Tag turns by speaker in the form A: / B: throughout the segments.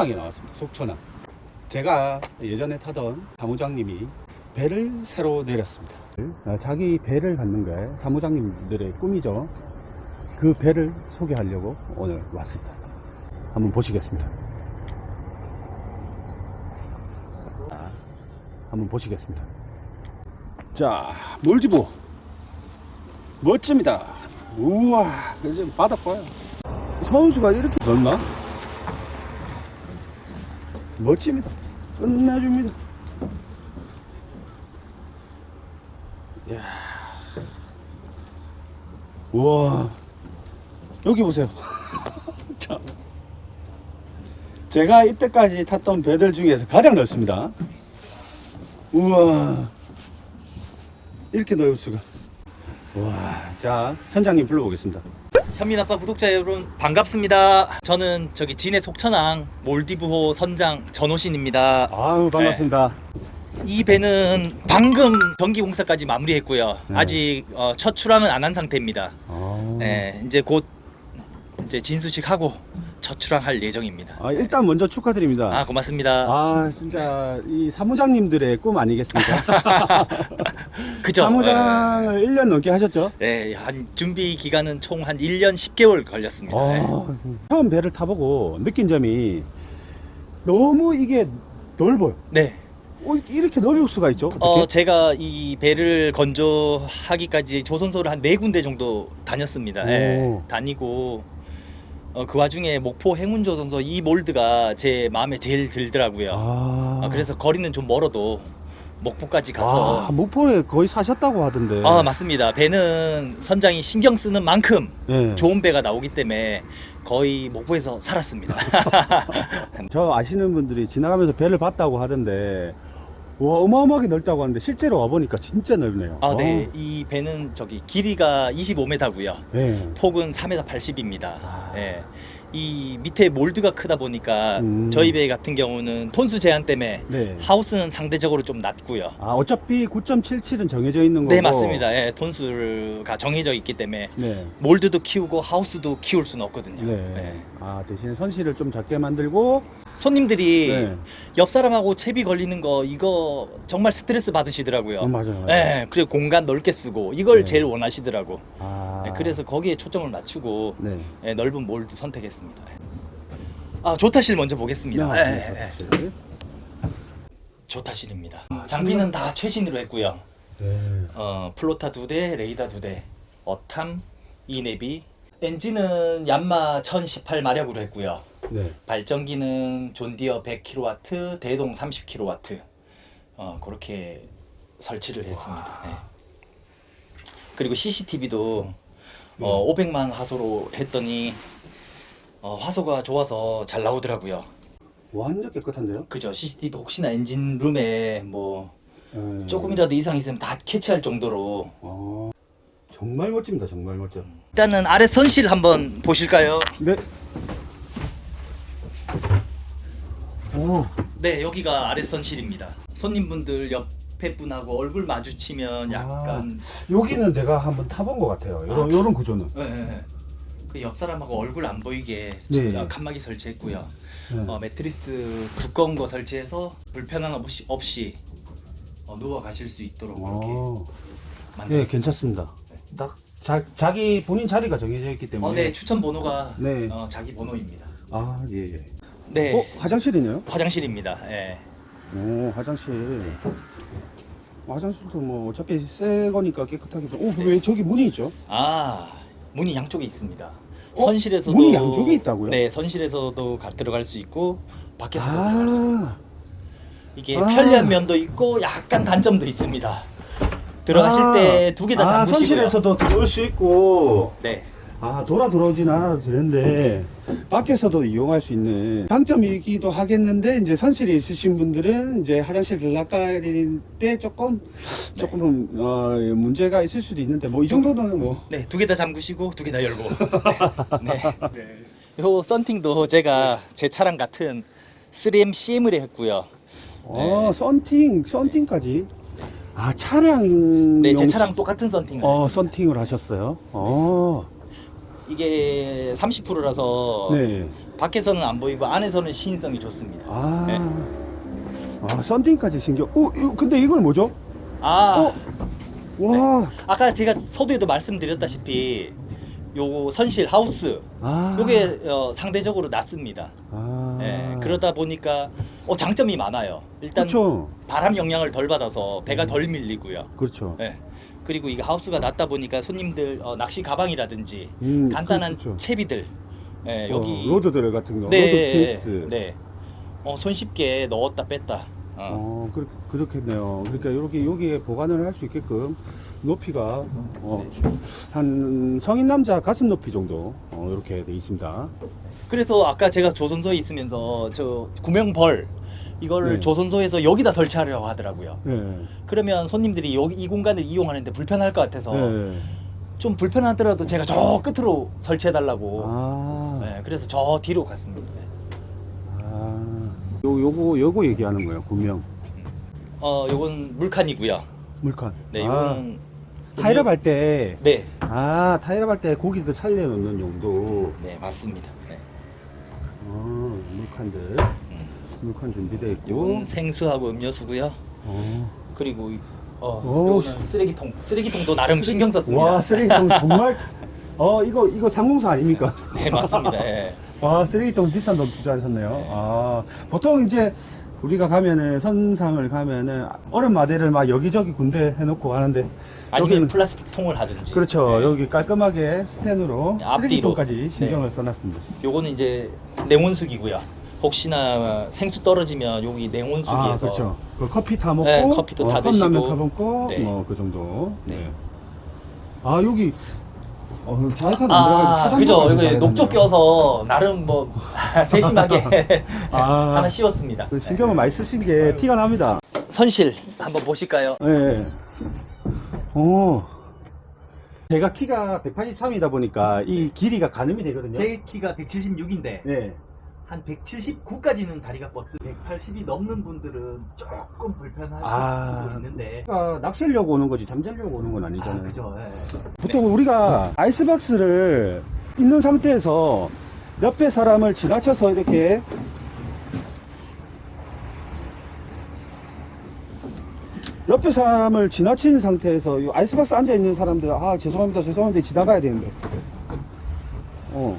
A: 속천항이 나왔습니다. 속천항. 제가 예전에 타던 사무장님이 배를 새로 내렸습니다. 아, 자기 배를 갖는 게 사무장님들의 꿈이죠. 그 배를 소개하려고 오늘 왔습니다. 한번 보시겠습니다. 자, 한번 보시겠습니다. 자, 몰디브. 멋집니다. 우와, 이제 바다 봐요. 선수가 이렇게 넓나? 멋집니다. 끝내줍니다. 이야. 우와. 여기 보세요. 자. 제가 이때까지 탔던 배들 중에서 가장 넓습니다. 우와. 이렇게 넓을 수가. 와. 자, 선장님 불러보겠습니다.
B: 현민아빠 구독자 여러분 반갑습니다. 저는 저기 진해 속천항 몰디브호 선장 전호신입니다.
A: 아유, 반갑습니다.
B: 이 배는 방금 전기 공사까지 마무리했고요.
A: 네.
B: 아직 어, 첫 출항은 안 한 상태입니다.
A: 아.
B: 네, 이제 곧 이제 진수식 하고 첫 출항할 예정입니다.
A: 아, 일단 먼저 축하드립니다.
B: 아 고맙습니다.
A: 아 진짜 이 사무장님들의 꿈 아니겠습니까?
B: 그죠?
A: 사무장을 1년 넘게 하셨죠?
B: 네, 네, 한 준비 기간은 총 한 1년 10개월 걸렸습니다. 네.
A: 아, 처음 배를 타보고 느낀 점이 너무 이게 넓어요.
B: 네.
A: 어, 이렇게 넓을 수가 있죠?
B: 어,
A: 어떻게?
B: 제가 이 배를 건조하기까지 조선소를 한 네 군데 정도 다녔습니다. 예,
A: 오.
B: 다니고 어, 그 와중에 목포 행운조선소 이 몰드가 제 마음에 제일 들더라고요.
A: 아,
B: 어, 그래서 거리는 좀 멀어도 목포까지 가서
A: 아, 목포에 거의 사셨다고 하던데.
B: 아 맞습니다. 배는 선장이 신경 쓰는 만큼
A: 예.
B: 좋은 배가 나오기 때문에 거의 목포에서 살았습니다.
A: 저 아시는 분들이 지나가면서 배를 봤다고 하던데 와 어마어마하게 넓다고 하는데 실제로 와보니까 진짜 넓네요.
B: 아, 네. 이 배는 저기 길이가 25m고요.
A: 예.
B: 폭은 3m 80입니다.
A: 아.
B: 예. 이 밑에 몰드가 크다 보니까
A: 음.
B: 저희 배 같은 경우는 톤수 제한 때문에
A: 네.
B: 하우스는 상대적으로 좀 낮고요.
A: 아 어차피 9.77은 정해져 있는 거고.
B: 네 맞습니다. 예, 톤수가 정해져 있기 때문에
A: 네.
B: 몰드도 키우고 하우스도 키울 수는 없거든요.
A: 네.
B: 예.
A: 아 대신에 선실을 좀 작게 만들고.
B: 손님들이
A: 네.
B: 옆 사람하고 채비 걸리는 거 이거 정말 스트레스 받으시더라고요.
A: 어, 맞아요. 맞아요.
B: 예, 그리고 공간 넓게 쓰고 이걸
A: 네.
B: 제일 원하시더라고.
A: 아.
B: 예, 그래서 거기에 초점을 맞추고
A: 네.
B: 예, 넓은 몰드 선택했습니다. 예. 아 조타실 먼저 보겠습니다.
A: 네,
B: 예,
A: 네,
B: 예, 예.
A: 사실.
B: 조타실입니다. 장비는 다 최신으로 했고요.
A: 네.
B: 어, 플로타 두 대, 레이더 두 대, 어탐, 이네비. 엔진은 얀마 1018 마력으로 했고요.
A: 네.
B: 발전기는 존디어 100kW, 대동 30kW. 어, 그렇게 설치를 했습니다. 네. 그리고 CCTV도 어, 500만 화소로 했더니 어, 화소가 좋아서 잘 나오더라고요.
A: 완전 깨끗한데요?
B: 그죠? CCTV 혹시나 엔진 룸에 뭐
A: 네.
B: 조금이라도 이상 있으면 다 캐치할 정도로
A: 어. 정말 멋집니다. 정말 멋져.
B: 일단은 아래 선실 한번 보실까요?
A: 네. 오.
B: 네 여기가 아래 선실입니다 손님분들 옆에 분하고 얼굴 마주치면 약간
A: 여기는 내가 한번 타본 것 같아요. 요런, 요런 구조는.
B: 그옆 사람하고 얼굴 안 보이게
A: 네.
B: 어, 칸막이 설치했고요
A: 네.
B: 어, 매트리스 두꺼운 거 설치해서 불편함 없이, 없이 어, 누워 가실 수 있도록 그렇게
A: 어. 네,
B: 만들었습니다
A: 괜찮습니다. 딱 자, 자기 본인 자리가 정해져 있기 때문에.
B: 어, 네 추천 번호가
A: 네.
B: 어, 자기 번호입니다
A: 아, 예, 예.
B: 네
A: 어, 화장실이네요?
B: 화장실입니다 예.
A: 오, 화장실. 화장실도 뭐 어차피 새 거니까 깨끗하게. 오,
B: 네.
A: 왜 저기 문이 있죠?
B: 아 문이 양쪽에 있습니다.
A: 어?
B: 선실에서도
A: 문이 양쪽에 있다고요?
B: 네, 선실에서도 가, 들어갈 수 있고 밖에서도 들어갈 수 있고
A: 아,
B: 이게
A: 아.
B: 편리한 면도 있고 약간 단점도 있습니다. 들어가실
A: 아.
B: 때두 개 다
A: 아,
B: 잠그시고요.
A: 선실에서도 들어올 수 있고.
B: 네,
A: 아, 돌아 들어오진 않아도 되는데, 밖에서도 이용할 수 있는 장점이기도 하겠는데, 이제 선실이 있으신 분들은 이제 화장실 들락거릴 때 조금, 조금, 어, 문제가 있을 수도 있는데, 뭐, 이 정도는 뭐.
B: 네, 두 개 다 잠그시고 두 개 다 열고. 네. 네. 요 썬팅도 제가 제 차랑 같은 3M CM을 했고요.
A: 어, 썬팅, 썬팅까지. 아, 차량.
B: 네, 제
A: 용-
B: 차랑 똑같은 썬팅을
A: 어,
B: 했습니다.
A: 썬팅을 하셨어요. 어,
B: 이게 30%라서
A: 네.
B: 밖에서는 안 보이고 안에서는 시인성이 좋습니다.
A: 아,
B: 네.
A: 아 썬팅까지 신경. 어, 이거, 근데 이걸 뭐죠?
B: 아,
A: 어, 와,
B: 아까 제가 서두에도 말씀드렸다시피 요 선실 하우스
A: 아,
B: 요게 어, 상대적으로 낮습니다.
A: 아,
B: 예, 그러다 보니까 어, 장점이 많아요. 일단
A: 그렇죠,
B: 바람 영향을 덜 받아서 배가 덜 밀리고요.
A: 그렇죠.
B: 예. 그리고 이게 하우스가 낮다 보니까 손님들 어, 낚시 가방이라든지
A: 음,
B: 간단한
A: 그렇죠.
B: 채비들 예,
A: 어,
B: 여기
A: 로드들 같은 거, 로드
B: 네,
A: 케이스.
B: 네. 어, 손쉽게 넣었다 뺐다. 어.
A: 어, 그, 그렇겠네요. 그러니까 여기 여기에 보관을 할 수 있게끔 높이가 어, 한 성인 남자 가슴 높이 정도 어, 이렇게 돼 있습니다.
B: 그래서 아까 제가 조선소에 있으면서 저 구명벌 이거를
A: 네.
B: 조선소에서 여기다 설치하려고 하더라고요.
A: 네.
B: 그러면 손님들이 여기 이 공간을 이용하는데 불편할 것 같아서
A: 네.
B: 좀 불편하더라도 제가 저 끝으로 설치해 달라고.
A: 아,
B: 네, 그래서 저 뒤로 갔습니다. 네.
A: 아, 요 요거 요거 얘기하는 거예요. 분명
B: 어, 요건 물칸이고요.
A: 물칸.
B: 네,
A: 아,
B: 이거는
A: 타이럽 할 때,
B: 네,
A: 아 타이럽 할 때 고기들 살려 놓는 용도.
B: 네 맞습니다. 네.
A: 어, 물칸들, 물칸 준비되어 있고.
B: 요건 생수하고 음료수고요.
A: 어.
B: 그리고 이- 어,
A: 오,
B: 요거는 쓰레기통. 쓰레기통도 나름 신경 썼습니다.
A: 와 쓰레기통 정말. 어 이거 이거 상공사 아닙니까?
B: 네 맞습니다. 예.
A: 와 쓰레기통 비싼 돈 투자하셨네요.
B: 네.
A: 아 보통 이제 우리가 가면은 선상을 가면은 얼음 마대를 막 여기저기 군데 해놓고 하는데
B: 아니면
A: 여기는-
B: 플라스틱 통을 하든지.
A: 그렇죠.
B: 네.
A: 여기 깔끔하게 스텐으로
B: 네, 앞뒤로.
A: 쓰레기통까지 신경을 써놨습니다.
B: 요거는 이제 냉온수기고요. 혹시나 생수 떨어지면 여기
A: 아
B: 냉온수기에서
A: 그렇죠. 그 커피 타 먹고,
B: 네, 커피도 다
A: 컵라면
B: 드시고.
A: 타 먹고,
B: 네.
A: 뭐그 정도.
B: 네.
A: 네. 아 여기 어, 자외선 안 들어가게
B: 아,
A: 차단
B: 그죠. 여기. 녹조 껴서 나름 뭐 세심하게
A: 아.
B: 하나 씌웠습니다.
A: 그 신경을 많이 쓰신 게 티가 납니다.
B: 선실 한번 보실까요?
A: 예. 오. 제가 키가 183이다 보니까 이 길이가 가늠이 되거든요.
B: 제 키가 176인데
A: 네.
B: 한 179까지는 다리가 버스 180이 넘는 분들은 조금 불편하실
A: 아.
B: 수도 있는데
A: 그러니까 낚시하려고 오는 거지 잠자려고 오는 건 아니잖아요.
B: 아, 그죠. 예.
A: 보통 우리가 아이스박스를 있는 상태에서 옆에 사람을 지나쳐서 이렇게 옆에 사람을 지나친 상태에서 이 아이스박스 앉아 있는 사람들 아 죄송합니다 죄송한데 지나가야 되는데 어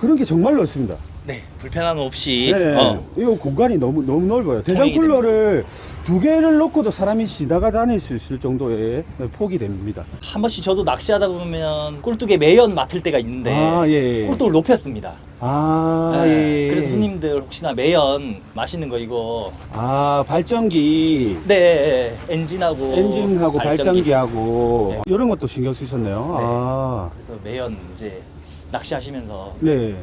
A: 그런 게 정말 넓습니다.
B: 네, 불편함 없이
A: 네,
B: 어,
A: 이 공간이 너무 너무 넓어요.
B: 통행이
A: 쿨러를 두 개를 놓고도 사람이 지나가 다닐 수 있을 정도의 폭이 됩니다.
B: 한 번씩 저도 낚시하다 보면 꿀뚝에 매연 맡을 때가 있는데
A: 아 예. 예.
B: 꿀뚝을 높였습니다.
A: 아
B: 네,
A: 예.
B: 그래서 손님들 혹시나 매연 마시는 거 이거
A: 아 발전기
B: 네 엔진하고
A: 엔진하고 발전기. 하고
B: 네.
A: 이런 것도 신경 쓰셨네요.
B: 네.
A: 아
B: 그래서 매연 이제 낚시하시면서
A: 네.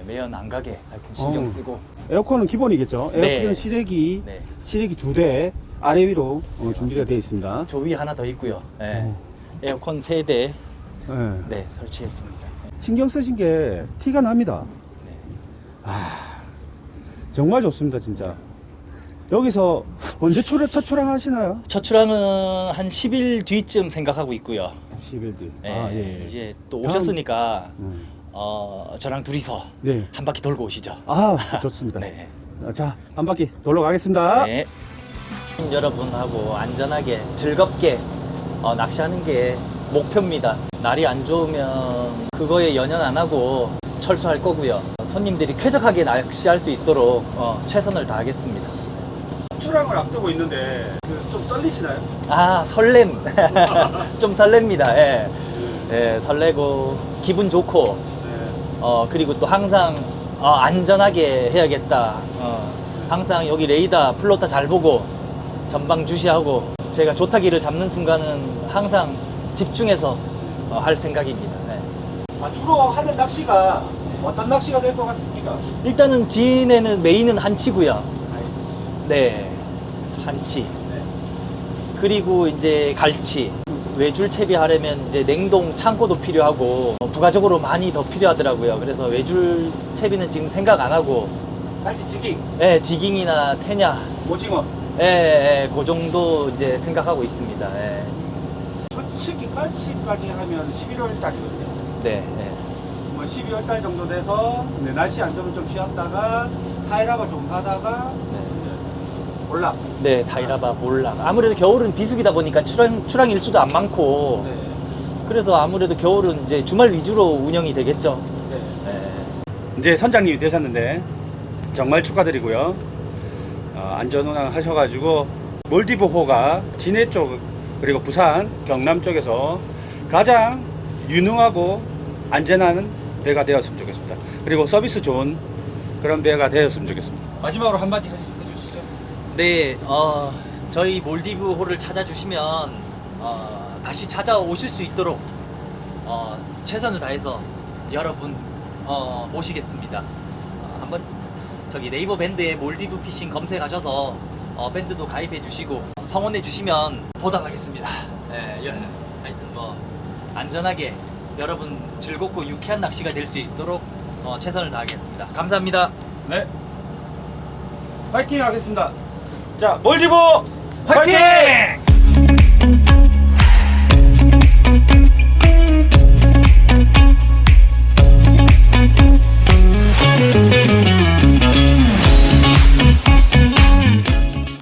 B: 네, 매연 안 가게 하여튼 신경
A: 어.
B: 쓰고
A: 에어컨은 기본이겠죠. 에어컨은
B: 네.
A: 실외기
B: 네.
A: 실외기 두 대 아래 위로 어, 준비가 되어 있습니다.
B: 저 위에 하나 더 있고요. 네.
A: 어.
B: 에어컨 세 대
A: 네.
B: 네, 설치했습니다. 네.
A: 신경 쓰신 게 티가 납니다.
B: 네.
A: 아, 정말 좋습니다, 진짜. 여기서 언제 첫 출항하시나요?
B: 첫 출항은 한 10일 뒤쯤 생각하고 있고요.
A: 10일 뒤.
B: 네,
A: 아, 예.
B: 이제 또 오셨으니까
A: 음,
B: 어, 저랑 둘이서
A: 네.
B: 한 바퀴 돌고 오시죠.
A: 아, 좋습니다.
B: 네.
A: 자, 한 바퀴 돌러 가겠습니다.
B: 네. 여러분하고 안전하게 즐겁게 어, 낚시하는 게 목표입니다. 날이 안 좋으면 그거에 연연 안 하고 철수할 거고요. 손님들이 쾌적하게 낚시할 수 있도록 어, 최선을 다하겠습니다.
A: 출항을 앞두고 있는데 그 좀 떨리시나요?
B: 아 설렘 좀 설렙니다. 예. 예, 설레고 기분 좋고
A: 네.
B: 어 그리고 또 항상 어, 안전하게 해야겠다. 어, 항상 여기 레이더 플로터 잘 보고 전방 주시하고 제가 조타기를 잡는 순간은 항상 집중해서 어, 할 생각입니다. 네.
A: 아, 주로 하는 낚시가 어떤 낚시가 될 것 같습니까?
B: 일단은 지인에는 메인은 한치고요. 네, 한치.
A: 네.
B: 그리고 이제 갈치. 외줄 채비하려면 이제 냉동 창고도 필요하고 어, 부가적으로 많이 더 필요하더라고요. 그래서 외줄 채비는 지금 생각 안 하고
A: 갈치 지기,
B: 예, 지깅이나 태냐,
A: 오징어,
B: 예, 예, 그 정도 이제 생각하고 있습니다. 예.
A: 솔직히 깔치까지 하면 11월 달이거든요.
B: 네, 예.
A: 뭐 12월 달 정도 돼서 네, 날씨 안 좋으면 좀 쉬었다가 타이라바 좀 하다가 올라.
B: 네, 다이라바 몰락. 아무래도 겨울은 비수기다 보니까 출항, 출항 일수도 안 많고
A: 네.
B: 그래서 아무래도 겨울은 이제 주말 위주로 운영이 되겠죠.
A: 네.
B: 네.
A: 이제 선장님이 되셨는데 정말 축하드리고요. 어, 안전운항 하셔가지고 몰디브호가 진해 쪽 그리고 부산 경남 쪽에서 가장 유능하고 안전한 배가 되었으면 좋겠습니다. 그리고 서비스 좋은 그런 배가 되었으면 좋겠습니다. 마지막으로 한마디.
B: 네, 어, 저희 몰디브호를 찾아주시면 어, 다시 찾아오실 수 있도록 어, 최선을 다해서 여러분 어, 모시겠습니다. 어, 한번 저기 네이버 밴드에 몰디브 피싱 검색하셔서 어, 밴드도 가입해 주시고 성원해 주시면 보답하겠습니다. 네, 여- 하여튼 뭐 안전하게 여러분 즐겁고 유쾌한 낚시가 될 수 있도록 어, 최선을 다하겠습니다. 감사합니다.
A: 네. 파이팅 하겠습니다. 자, 몰디브
B: 화이팅!